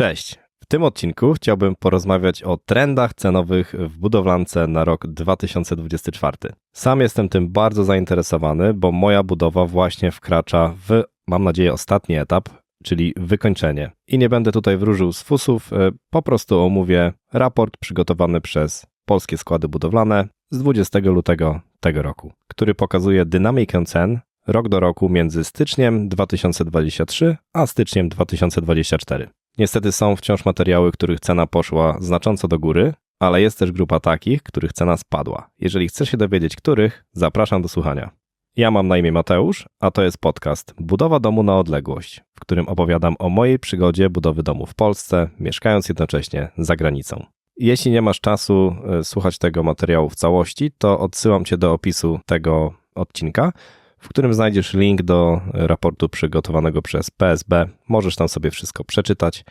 Cześć. W tym odcinku chciałbym porozmawiać o trendach cenowych w budowlance na rok 2024. Sam jestem tym bardzo zainteresowany, bo moja budowa właśnie wkracza w, mam nadzieję, ostatni etap, czyli wykończenie. I nie będę tutaj wróżył z fusów, e, po prostu omówię raport przygotowany przez Polskie Składy Budowlane z 20 lutego tego roku, który pokazuje dynamikę cen rok do roku między styczniem 2023 a styczniem 2024. Niestety są wciąż materiały, których cena poszła znacząco do góry, ale jest też grupa takich, których cena spadła. Jeżeli chcesz się dowiedzieć, których, zapraszam do słuchania. Ja mam na imię Mateusz, a to jest podcast Budowa domu na odległość, w którym opowiadam o mojej przygodzie budowy domu w Polsce, mieszkając jednocześnie za granicą. Jeśli nie masz czasu e, słuchać tego materiału w całości, to odsyłam cię do opisu tego odcinka, w którym znajdziesz link do raportu przygotowanego przez PSB. Możesz tam sobie wszystko przeczytać,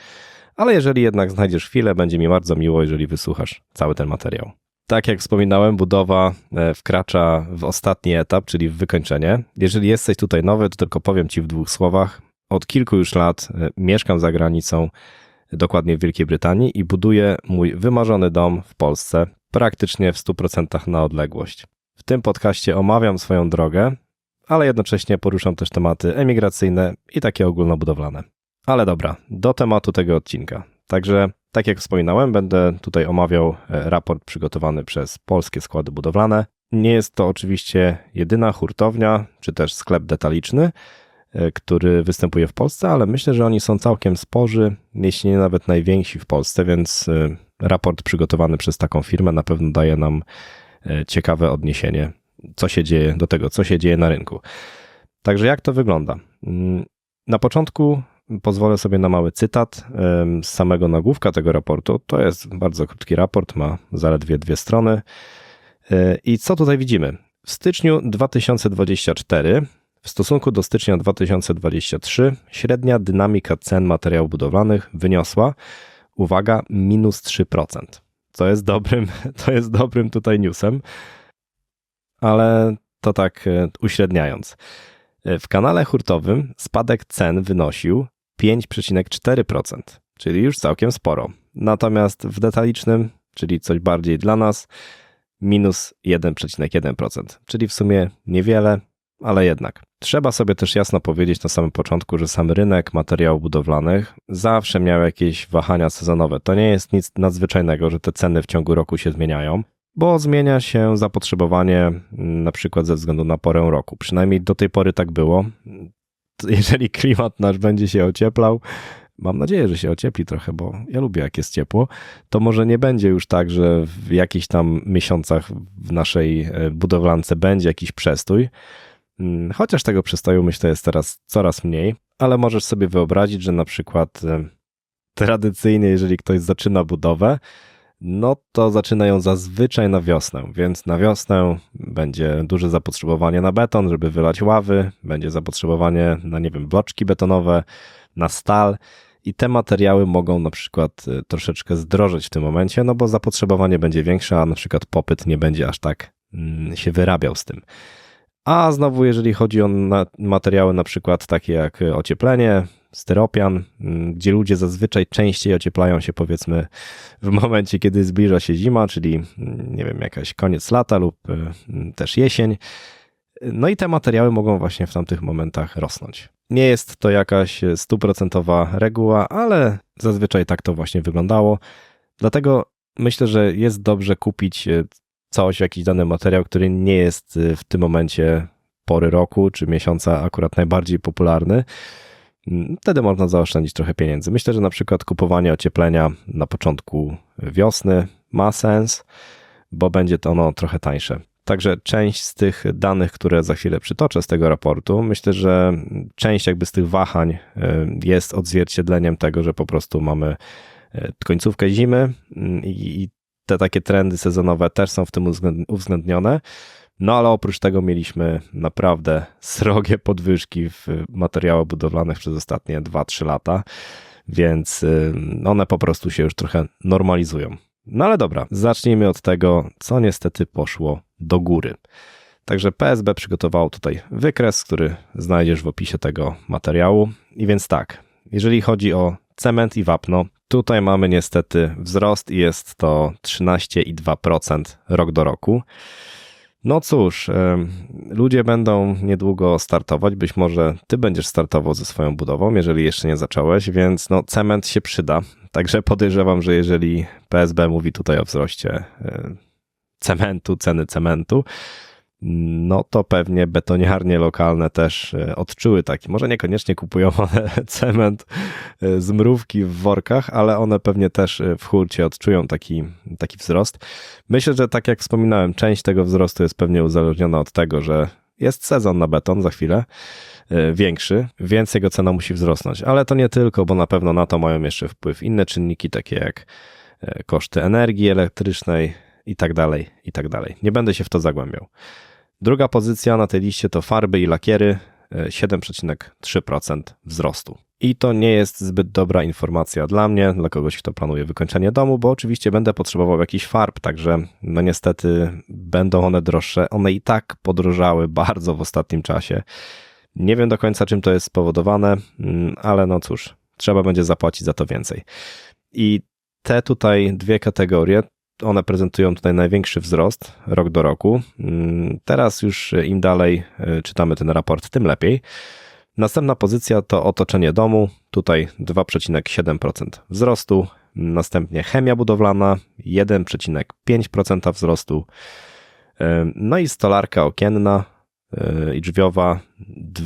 ale jeżeli jednak znajdziesz chwilę, będzie mi bardzo miło, jeżeli wysłuchasz cały ten materiał. Tak jak wspominałem, budowa e, wkracza w ostatni etap, czyli w wykończenie. Jeżeli jesteś tutaj nowy, to tylko powiem Ci w dwóch słowach. Od kilku już lat e, mieszkam za granicą, dokładnie w Wielkiej Brytanii i buduję mój wymarzony dom w Polsce praktycznie w 100% na odległość. W tym podcaście omawiam swoją drogę, ale jednocześnie poruszam też tematy emigracyjne i takie ogólnobudowlane. Ale dobra, do tematu tego odcinka. Także, tak jak wspominałem, będę tutaj omawiał e, raport przygotowany przez polskie składy budowlane. Nie jest to oczywiście jedyna hurtownia czy też sklep detaliczny, e, który występuje w Polsce, ale myślę, że oni są całkiem sporzy, jeśli nie nawet najwięksi w Polsce, więc e, raport przygotowany przez taką firmę na pewno daje nam ciekawe odniesienie co się dzieje, do tego, co się dzieje na rynku. Także jak to wygląda? Mm, na początku pozwolę sobie na mały cytat z samego nagłówka tego raportu. To jest bardzo krótki raport, ma zaledwie dwie strony. E, I co tutaj widzimy? W styczniu 2024 w stosunku do stycznia 2023 średnia dynamika cen materiałów budowlanych wyniosła, uwaga, minus 3%. Co jest dobrym, to jest dobrym tutaj newsem ale to tak e, uśredniając. E, w kanale hurtowym spadek cen wynosił 5,4%, czyli już całkiem sporo. Natomiast w detalicznym, czyli coś bardziej dla nas, minus 1,1%, czyli w sumie niewiele, ale jednak. Trzeba sobie też jasno powiedzieć na samym początku, że sam rynek materiałów budowlanych zawsze miał jakieś wahania sezonowe. To nie jest nic nadzwyczajnego, że te ceny w ciągu roku się zmieniają bo zmienia się zapotrzebowanie mm, na przykład ze względu na porę roku. Przynajmniej do tej pory tak było. Jeżeli klimat nasz będzie się ocieplał, mam nadzieję, że się ociepli trochę, bo ja lubię jak jest ciepło, to może nie będzie już tak, że w jakichś tam miesiącach w naszej e, budowlance będzie jakiś przestój. Mm, chociaż tego przestoju myślę jest teraz coraz mniej, ale możesz sobie wyobrazić, że na przykład e, tradycyjnie, jeżeli ktoś zaczyna budowę, no to zaczynają zazwyczaj na wiosnę, więc na wiosnę będzie duże zapotrzebowanie na beton, żeby wylać ławy, będzie zapotrzebowanie na, nie wiem, bloczki betonowe, na stal i te materiały mogą na przykład y, troszeczkę zdrożeć w tym momencie, no bo zapotrzebowanie będzie większe, a na przykład popyt nie będzie aż tak mm, się wyrabiał z tym. A znowu, jeżeli chodzi o materiały na przykład takie jak ocieplenie, styropian, mm, gdzie ludzie zazwyczaj częściej ocieplają się powiedzmy w momencie, kiedy zbliża się zima, czyli mm, nie wiem, jakaś koniec lata lub y, też jesień. No i te materiały mogą właśnie w tamtych momentach rosnąć. Nie jest to jakaś stuprocentowa reguła, ale zazwyczaj tak to właśnie wyglądało. Dlatego myślę, że jest dobrze kupić y, coś, jakiś dany materiał, który nie jest y, w tym momencie pory roku czy miesiąca akurat najbardziej popularny. Mm, wtedy można zaoszczędzić trochę pieniędzy. Myślę, że na przykład kupowanie ocieplenia na początku wiosny ma sens, bo będzie to ono trochę tańsze. Także część z tych danych, które za chwilę przytoczę z tego raportu, myślę, że część jakby z tych wahań y, jest odzwierciedleniem tego, że po prostu mamy y, końcówkę zimy mm, i te takie trendy sezonowe też są w tym uwzględnione. No ale oprócz tego mieliśmy naprawdę srogie podwyżki w materiałach budowlanych przez ostatnie 2-3 lata, więc y, one po prostu się już trochę normalizują. No ale dobra, zacznijmy od tego, co niestety poszło do góry. Także PSB przygotował tutaj wykres, który znajdziesz w opisie tego materiału. I więc tak, jeżeli chodzi o cement i wapno. Tutaj mamy niestety wzrost i jest to 13,2% rok do roku. No cóż, ludzie będą niedługo startować. Być może ty będziesz startował ze swoją budową, jeżeli jeszcze nie zacząłeś, więc no, cement się przyda. Także podejrzewam, że jeżeli PSB mówi tutaj o wzroście cementu, ceny cementu, no to pewnie betoniarnie lokalne też e, odczuły taki, może niekoniecznie kupują one cement e, z mrówki w workach, ale one pewnie też e, w hurcie odczują taki, taki wzrost. Myślę, że tak jak wspominałem, część tego wzrostu jest pewnie uzależniona od tego, że jest sezon na beton za chwilę, większy, więc jego cena musi wzrosnąć. Ale to nie tylko, bo na pewno na to mają jeszcze wpływ inne czynniki, takie jak koszty energii elektrycznej i tak dalej, i tak dalej. Nie będę się w to zagłębiał. Druga pozycja na tej liście to farby i lakiery 7,3% e, wzrostu. I to nie jest zbyt dobra informacja dla mnie, dla kogoś, kto planuje wykończenie domu, bo oczywiście będę potrzebował jakichś farb, także no niestety będą one droższe. One i tak podrożały bardzo w ostatnim czasie. Nie wiem do końca, czym to jest spowodowane, mm, ale no cóż, trzeba będzie zapłacić za to więcej. I te tutaj dwie kategorie one prezentują tutaj największy wzrost rok do roku. Mm, teraz już im dalej e, czytamy ten raport, tym lepiej. Następna pozycja to otoczenie domu, tutaj 2,7% wzrostu. Następnie chemia budowlana 1,5% wzrostu. E, no i stolarka okienna e, i drzwiowa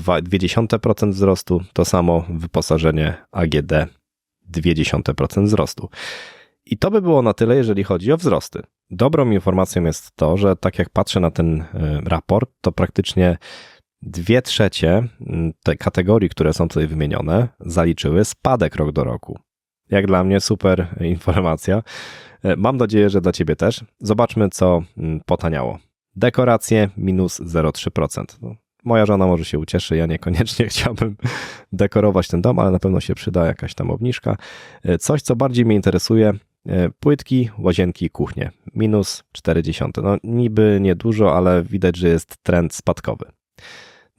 0,2% wzrostu. To samo wyposażenie AGD 0,2% wzrostu. I to by było na tyle, jeżeli chodzi o wzrosty. Dobrą informacją jest to, że tak jak patrzę na ten e, raport, to praktycznie dwie trzecie tej kategorii, które są tutaj wymienione, zaliczyły spadek rok do roku. Jak dla mnie super informacja. E, mam nadzieję, że dla Ciebie też. Zobaczmy, co potaniało. Dekoracje minus 0,3%. No, moja żona może się ucieszy, ja niekoniecznie chciałbym dekorować ten dom, ale na pewno się przyda jakaś tam obniżka. E, coś, co bardziej mnie interesuje, płytki, łazienki, kuchnie. Minus 0,4. No niby niedużo, ale widać, że jest trend spadkowy.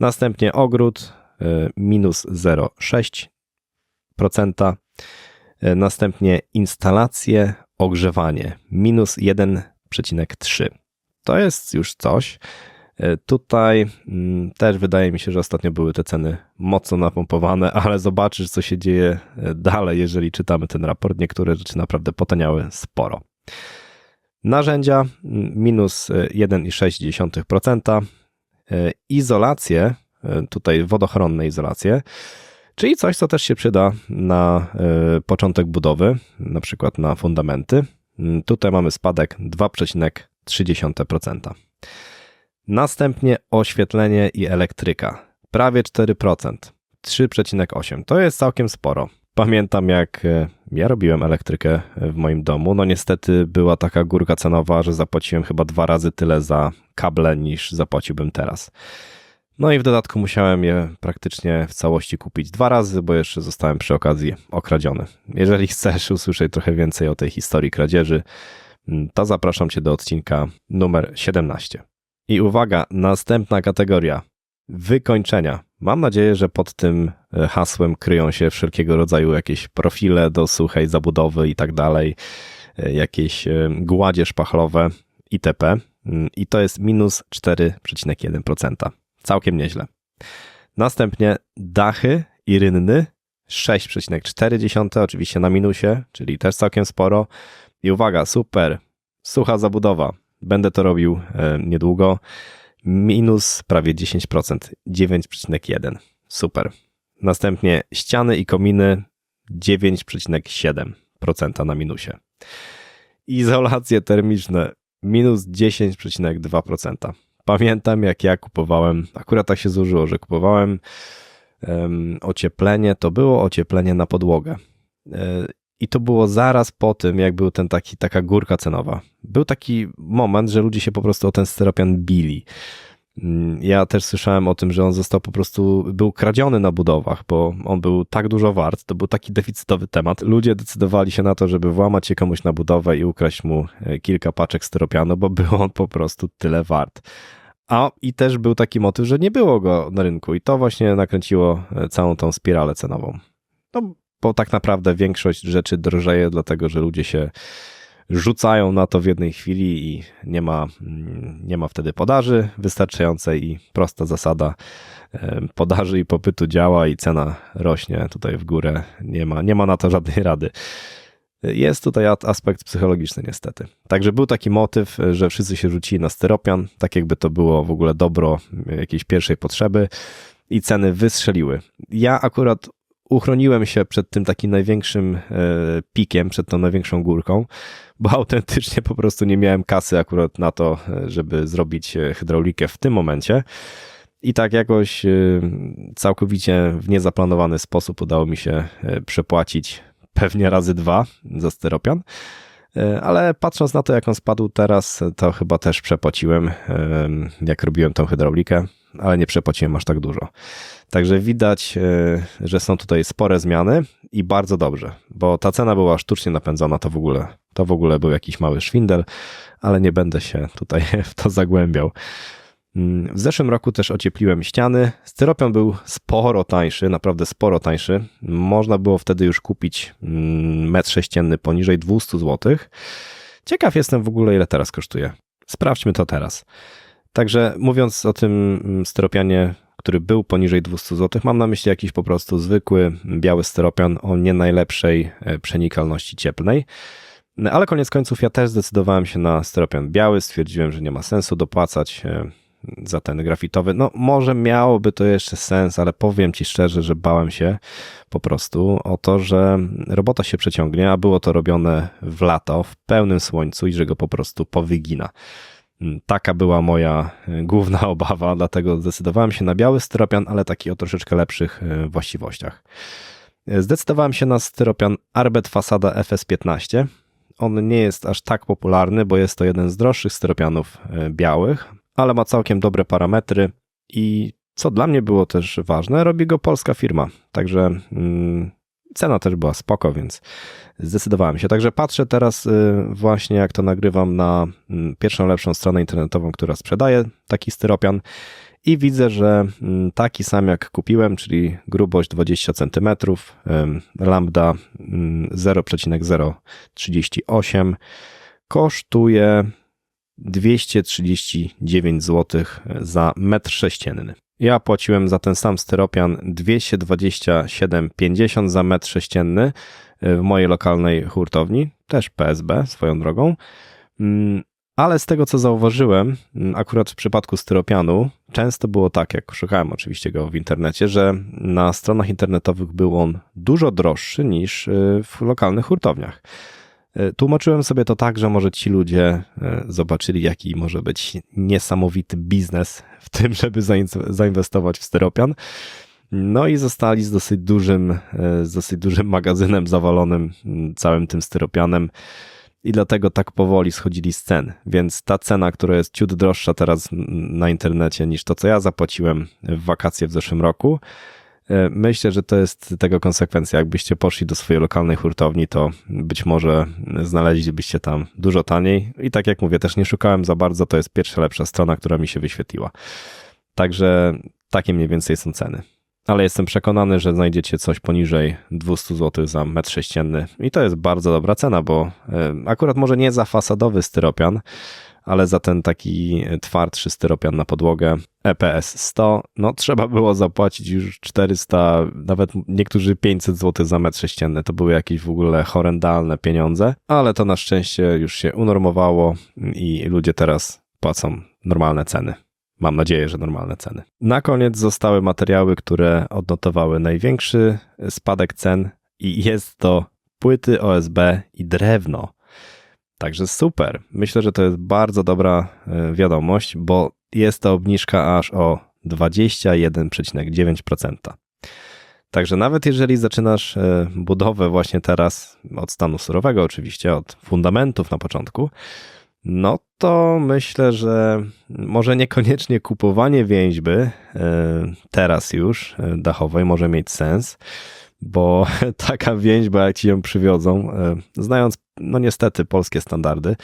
Następnie ogród e, minus 0,6%. E, następnie instalacje, ogrzewanie minus 1,3. To jest już coś. E, tutaj mm, też wydaje mi się, że ostatnio były te ceny mocno napompowane, ale zobaczysz, co się dzieje e, dalej, jeżeli czytamy ten raport. Niektóre rzeczy naprawdę potaniały sporo. Narzędzia mm, minus 1,6%. E, izolacje, tutaj wodochronne izolacje, czyli coś, co też się przyda na początek budowy, na przykład na fundamenty. Mm, tutaj mamy spadek 2,3%. Następnie oświetlenie i elektryka. Prawie 4%. 3,8. To jest całkiem sporo. Pamiętam, jak e, ja robiłem elektrykę w moim domu. No niestety była taka górka cenowa, że zapłaciłem chyba dwa razy tyle za kable niż zapłaciłbym teraz. No i w dodatku musiałem je praktycznie w całości kupić dwa razy, bo jeszcze zostałem przy okazji okradziony. Jeżeli chcesz usłyszeć trochę więcej o tej historii kradzieży, mm, to zapraszam Cię do odcinka numer 17. I uwaga, następna kategoria. Wykończenia. Mam nadzieję, że pod tym e, hasłem kryją się wszelkiego rodzaju jakieś profile do suchej zabudowy i tak dalej, e, jakieś e, gładzie szpachlowe itp. Mm, I to jest minus 4,1%. Całkiem nieźle. Następnie dachy i rynny 6,4, oczywiście na minusie, czyli też całkiem sporo. I uwaga, super, sucha zabudowa. Będę to robił e, niedługo. Minus prawie 10%, 9,1. Super. Następnie ściany i kominy 9,7% na minusie. Izolacje termiczne minus 10,2%. Pamiętam, jak ja kupowałem, akurat tak się złożyło, że kupowałem um, ocieplenie, to było ocieplenie na podłogę. I to było zaraz po tym, jak był ten taki, taka górka cenowa. Był taki moment, że ludzie się po prostu o ten styropian bili. Mm, ja też słyszałem o tym, że on został po prostu, był kradziony na budowach, bo on był tak dużo wart, to był taki deficytowy temat. Ludzie decydowali się na to, żeby włamać się komuś na budowę i ukraść mu e, kilka paczek styropianu, bo był on po prostu tyle wart. A i też był taki motyw, że nie było go na rynku i to właśnie nakręciło e, całą tą spiralę cenową. No, bo tak naprawdę większość rzeczy drożeje, dlatego że ludzie się rzucają na to w jednej chwili i nie ma, mm, nie ma wtedy podaży wystarczającej i prosta zasada podaży i popytu działa i cena rośnie tutaj w górę. Nie ma, nie ma na to żadnej rady. Jest tutaj aspekt psychologiczny niestety. Także był taki motyw, że wszyscy się rzucili na styropian, tak jakby to było w ogóle dobro jakiejś pierwszej potrzeby i ceny wystrzeliły. Ja akurat uchroniłem się przed tym takim największym e, pikiem, przed tą największą górką, bo autentycznie po prostu nie miałem kasy akurat na to, e, żeby zrobić e, hydraulikę w tym momencie. I tak jakoś całkowicie w niezaplanowany sposób udało mi się przepłacić pewnie razy dwa za styropian. Ale patrząc na to, jak on spadł teraz, to chyba też przepłaciłem, jak robiłem tą hydraulikę, ale nie przepłaciłem aż tak dużo. Także widać, e, że są tutaj spore zmiany i bardzo dobrze, bo ta cena była sztucznie napędzona, to w ogóle, to w ogóle był jakiś mały szwindel, ale nie będę się tutaj w to zagłębiał. Mm, w zeszłym roku też ociepliłem ściany. Styropian był sporo tańszy, naprawdę sporo tańszy. Można było wtedy już kupić mm, metr sześcienny poniżej 200 zł. Ciekaw jestem w ogóle, ile teraz kosztuje. Sprawdźmy to teraz. Także mówiąc o tym mm, styropianie który był poniżej 200 zł. Mam na myśli jakiś po prostu zwykły biały styropian o nie najlepszej e, przenikalności cieplnej. No, ale koniec końców ja też zdecydowałem się na styropian biały. Stwierdziłem, że nie ma sensu dopłacać e, za ten grafitowy. No, może miałoby to jeszcze sens, ale powiem Ci szczerze, że bałem się po prostu o to, że robota się przeciągnie, a było to robione w lato, w pełnym słońcu i że go po prostu powygina. Mm, taka była moja e, główna obawa, dlatego zdecydowałem się na biały styropian, ale taki o troszeczkę lepszych e, właściwościach. E, zdecydowałem się na styropian Arbet Fasada FS15. On nie jest aż tak popularny, bo jest to jeden z droższych styropianów białych, ale ma całkiem dobre parametry i co dla mnie było też ważne, robi go polska firma. Także mm, Cena też była spoko, więc zdecydowałem się. Także patrzę teraz y, właśnie, jak to nagrywam na mm, pierwszą lepszą stronę internetową, która sprzedaje taki styropian i widzę, że mm, taki sam jak kupiłem, czyli grubość 20 cm, lambda 0,038 mm, kosztuje 239 zł za metr sześcienny. Ja płaciłem za ten sam styropian 227,50 za metr sześcienny w mojej lokalnej hurtowni, też PSB swoją drogą. Mm, ale z tego co zauważyłem, mm, akurat w przypadku styropianu, często było tak, jak szukałem oczywiście go w internecie, że na stronach internetowych był on dużo droższy niż y, w lokalnych hurtowniach. E, tłumaczyłem sobie to tak, że może ci ludzie e, zobaczyli, jaki może być niesamowity biznes w tym, żeby zainwestować w styropian. No i zostali z dosyć dużym, e, z dosyć dużym magazynem zawalonym całym tym styropianem i dlatego tak powoli schodzili z cen. Więc ta cena, która jest ciut droższa teraz na internecie niż to, co ja zapłaciłem w wakacje w zeszłym roku, myślę, że to jest tego konsekwencja. Jakbyście poszli do swojej lokalnej hurtowni, to być może znaleźlibyście tam dużo taniej. I tak jak mówię, też nie szukałem za bardzo, to jest pierwsza lepsza strona, która mi się wyświetliła. Także takie mniej więcej są ceny. Ale jestem przekonany, że znajdziecie coś poniżej 200 zł za metr sześcienny. I to jest bardzo dobra cena, bo e, akurat może nie za fasadowy styropian, ale za ten taki twardszy styropian na podłogę EPS 100, no trzeba było zapłacić już 400, nawet niektórzy 500 zł za metr sześcienny. To były jakieś w ogóle horrendalne pieniądze, ale to na szczęście już się unormowało i ludzie teraz płacą normalne ceny. Mam nadzieję, że normalne ceny. Na koniec zostały materiały, które odnotowały największy spadek cen i jest to płyty OSB i drewno. Także super. Myślę, że to jest bardzo dobra e, wiadomość, bo jest to obniżka aż o 21,9%. Także nawet jeżeli zaczynasz e, budowę właśnie teraz od stanu surowego, oczywiście od fundamentów na początku, no to myślę, że może niekoniecznie kupowanie więźby e, teraz już dachowej może mieć sens bo taka więźba, jak ci ją przywiozą, znając, no niestety, polskie standardy,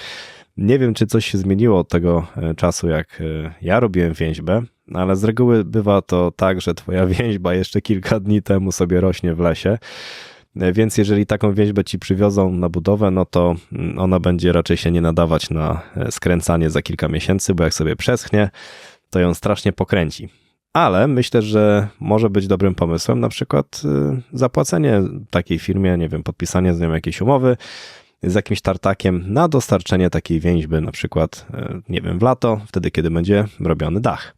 nie wiem, czy coś się zmieniło od tego e, czasu, jak e, ja robiłem więźbę, ale z reguły bywa to tak, że twoja więźba jeszcze kilka dni temu sobie rośnie w lesie. Więc jeżeli taką więźbę ci przywiozą na budowę, no to mm, ona będzie raczej się nie nadawać na e, skręcanie za kilka miesięcy, bo jak sobie przeschnie, to ją strasznie pokręci. Ale myślę, że może być dobrym pomysłem na przykład zapłacenie takiej firmie, nie wiem, podpisanie z nią jakiejś umowy z jakimś tartakiem na dostarczenie takiej więźby, na przykład, y, nie wiem, w lato, wtedy kiedy będzie robiony dach.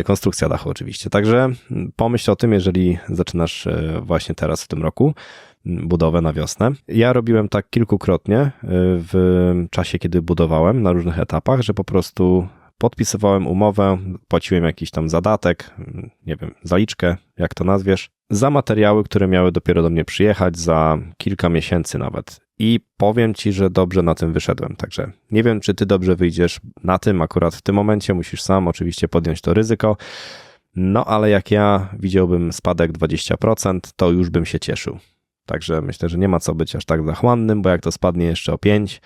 Y, konstrukcja dachu oczywiście. Także pomyśl o tym, jeżeli zaczynasz właśnie teraz w tym roku budowę na wiosnę. Ja robiłem tak kilkukrotnie w czasie, kiedy budowałem na różnych etapach, że po prostu podpisywałem umowę, płaciłem jakiś tam zadatek, nie wiem, zaliczkę, jak to nazwiesz, za materiały, które miały dopiero do mnie przyjechać za kilka miesięcy nawet. I powiem ci, że dobrze na tym wyszedłem. Także nie wiem, czy ty dobrze wyjdziesz na tym akurat w tym momencie. Musisz sam oczywiście podjąć to ryzyko. No ale jak ja widziałbym spadek 20%, to już bym się cieszył. Także myślę, że nie ma co być aż tak zachłannym, bo jak to spadnie jeszcze o 5%,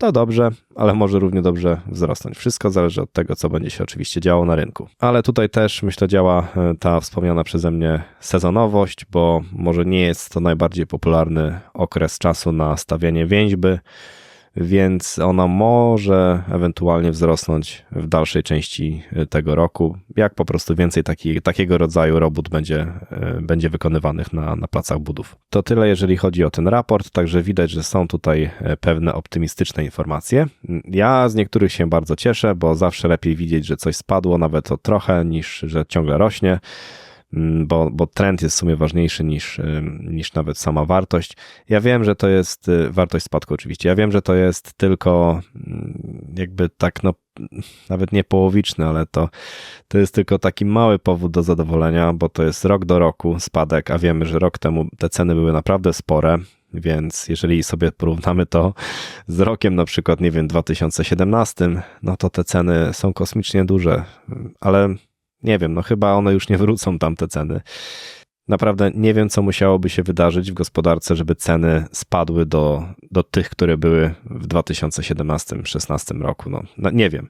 to dobrze, ale może równie dobrze wzrosnąć. Wszystko zależy od tego, co będzie się oczywiście działo na rynku. Ale tutaj też myślę działa e, ta wspomniana przeze mnie sezonowość, bo może nie jest to najbardziej popularny okres czasu na stawianie więźby więc ona może ewentualnie wzrosnąć w dalszej części e, tego roku, jak po prostu więcej taki, takiego rodzaju robót będzie, e, będzie wykonywanych na, na placach budów. To tyle, jeżeli chodzi o ten raport, także widać, że są tutaj e, pewne optymistyczne informacje. Ja z niektórych się bardzo cieszę, bo zawsze lepiej widzieć, że coś spadło, nawet o trochę, niż że ciągle rośnie. Mm, bo, bo trend jest w sumie ważniejszy niż, niż nawet sama wartość. Ja wiem, że to jest y, wartość spadku oczywiście. Ja wiem, że to jest tylko mm, jakby tak, no nawet nie połowiczny, ale to, to jest tylko taki mały powód do zadowolenia, bo to jest rok do roku spadek, a wiemy, że rok temu te ceny były naprawdę spore. Więc jeżeli sobie porównamy to z rokiem na przykład, nie wiem, 2017, no to te ceny są kosmicznie duże, ale nie wiem, no chyba one już nie wrócą tamte ceny. Naprawdę nie wiem, co musiałoby się wydarzyć w gospodarce, żeby ceny spadły do, do tych, które były w 2017-2016 roku. No, no, nie wiem.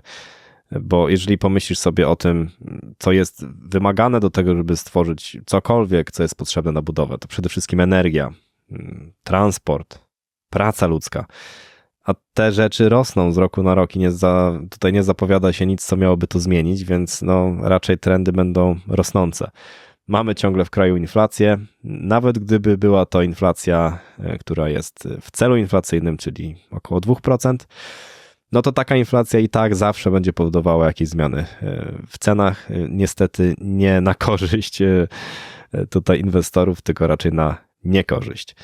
Bo jeżeli pomyślisz sobie o tym, co jest wymagane do tego, żeby stworzyć cokolwiek, co jest potrzebne na budowę, to przede wszystkim energia, mm, transport, praca ludzka a te rzeczy rosną z roku na rok i nie za, tutaj nie zapowiada się nic, co miałoby to zmienić, więc no, raczej trendy będą rosnące. Mamy ciągle w kraju inflację. Nawet gdyby była to inflacja, e, która jest w celu inflacyjnym, czyli około 2%, no to taka inflacja i tak zawsze będzie powodowała jakieś zmiany e, w cenach. E, niestety nie na korzyść tutaj inwestorów, tylko raczej na niekorzyść.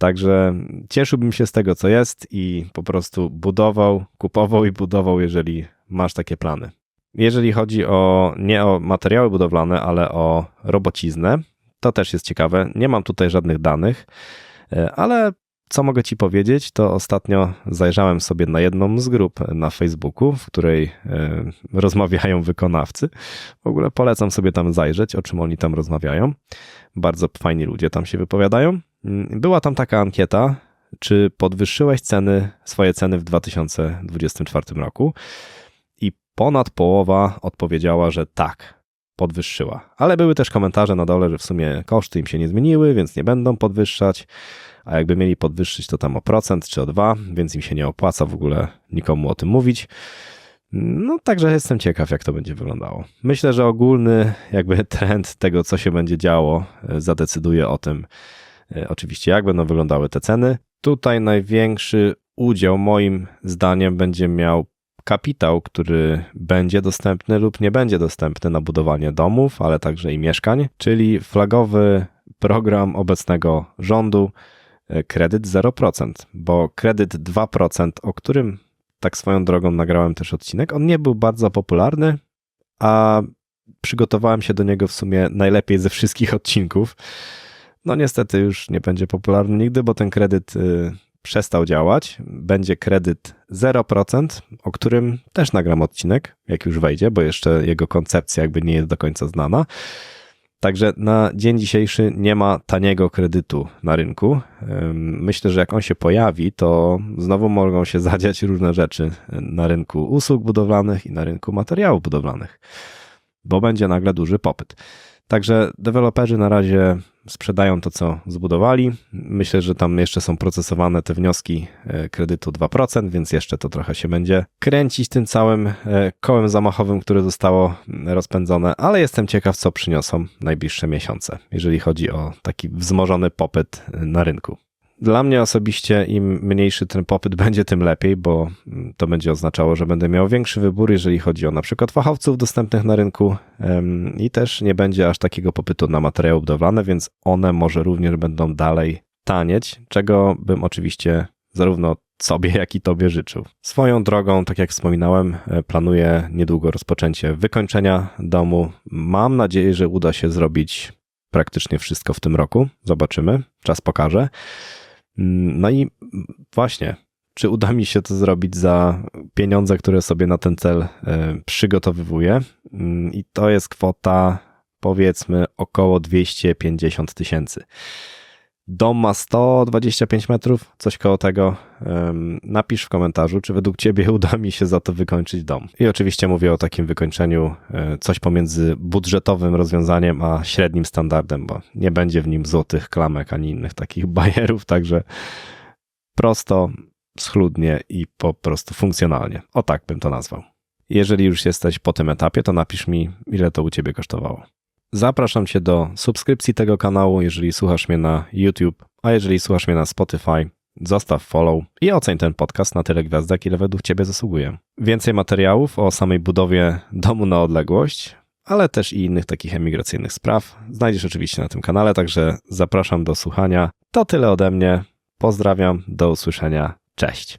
Także cieszyłbym się z tego, co jest i po prostu budował, kupował i budował, jeżeli masz takie plany. Jeżeli chodzi o nie o materiały budowlane, ale o robociznę, to też jest ciekawe. Nie mam tutaj żadnych danych, e, ale co mogę Ci powiedzieć, to ostatnio zajrzałem sobie na jedną z grup na Facebooku, w której e, rozmawiają wykonawcy. W ogóle polecam sobie tam zajrzeć, o czym oni tam rozmawiają. Bardzo fajni ludzie tam się wypowiadają. Mm, była tam taka ankieta, czy podwyższyłeś ceny, swoje ceny w 2024 roku? I ponad połowa odpowiedziała, że tak, podwyższyła. Ale były też komentarze na dole, że w sumie koszty im się nie zmieniły, więc nie będą podwyższać. A jakby mieli podwyższyć, to tam o procent czy o dwa, więc im się nie opłaca w ogóle nikomu o tym mówić. No, także jestem ciekaw, jak to będzie wyglądało. Myślę, że ogólny jakby trend tego, co się będzie działo, zadecyduje o tym, E, oczywiście, jak będą wyglądały te ceny. Tutaj największy udział, moim zdaniem, będzie miał kapitał, który będzie dostępny lub nie będzie dostępny na budowanie domów, ale także i mieszkań, czyli flagowy program obecnego rządu e, kredyt 0%, bo kredyt 2%, o którym tak swoją drogą nagrałem też odcinek, on nie był bardzo popularny, a przygotowałem się do niego w sumie najlepiej ze wszystkich odcinków. No niestety już nie będzie popularny nigdy, bo ten kredyt y, przestał działać. Będzie kredyt 0%, o którym też nagram odcinek, jak już wejdzie, bo jeszcze jego koncepcja jakby nie jest do końca znana. Także na dzień dzisiejszy nie ma taniego kredytu na rynku. Myślę, że jak on się pojawi, to znowu mogą się zadziać różne rzeczy na rynku usług budowlanych i na rynku materiałów budowlanych, bo będzie nagle duży popyt. Także deweloperzy na razie sprzedają to, co zbudowali. Myślę, że tam jeszcze są procesowane te wnioski e, kredytu 2%, więc jeszcze to trochę się będzie kręcić tym całym e, kołem zamachowym, które zostało rozpędzone, ale jestem ciekaw, co przyniosą najbliższe miesiące, jeżeli chodzi o taki wzmożony popyt na rynku. Dla mnie osobiście im mniejszy ten popyt będzie, tym lepiej, bo to będzie oznaczało, że będę miał większy wybór, jeżeli chodzi o na przykład fachowców dostępnych na rynku i też nie będzie aż takiego popytu na materiały budowlane, więc one może również będą dalej tanieć, czego bym oczywiście zarówno sobie, jak i tobie życzył. Swoją drogą, tak jak wspominałem, e, planuję niedługo rozpoczęcie wykończenia domu. Mam nadzieję, że uda się zrobić praktycznie wszystko w tym roku. Zobaczymy, czas pokaże. No i właśnie, czy uda mi się to zrobić za pieniądze, które sobie na ten cel e, przygotowywuję? Mm, I to jest kwota powiedzmy około 250 tysięcy. Dom ma 125 metrów, coś koło tego. Napisz w komentarzu, czy według Ciebie uda mi się za to wykończyć dom. I oczywiście mówię o takim wykończeniu, e, coś pomiędzy budżetowym rozwiązaniem a średnim standardem, bo nie będzie w nim złotych klamek ani innych takich bajerów, także prosto, schludnie i po prostu funkcjonalnie. O tak bym to nazwał. Jeżeli już jesteś po tym etapie, to napisz mi, ile to u Ciebie kosztowało. Zapraszam Cię do subskrypcji tego kanału, jeżeli słuchasz mnie na YouTube, a jeżeli słuchasz mnie na Spotify, zostaw follow i oceń ten podcast na tyle gwiazdek, ile według Ciebie zasługuje. Więcej materiałów o samej budowie domu na odległość, ale też i innych takich emigracyjnych spraw znajdziesz oczywiście na tym kanale, także zapraszam do słuchania. To tyle ode mnie. Pozdrawiam, do usłyszenia. Cześć.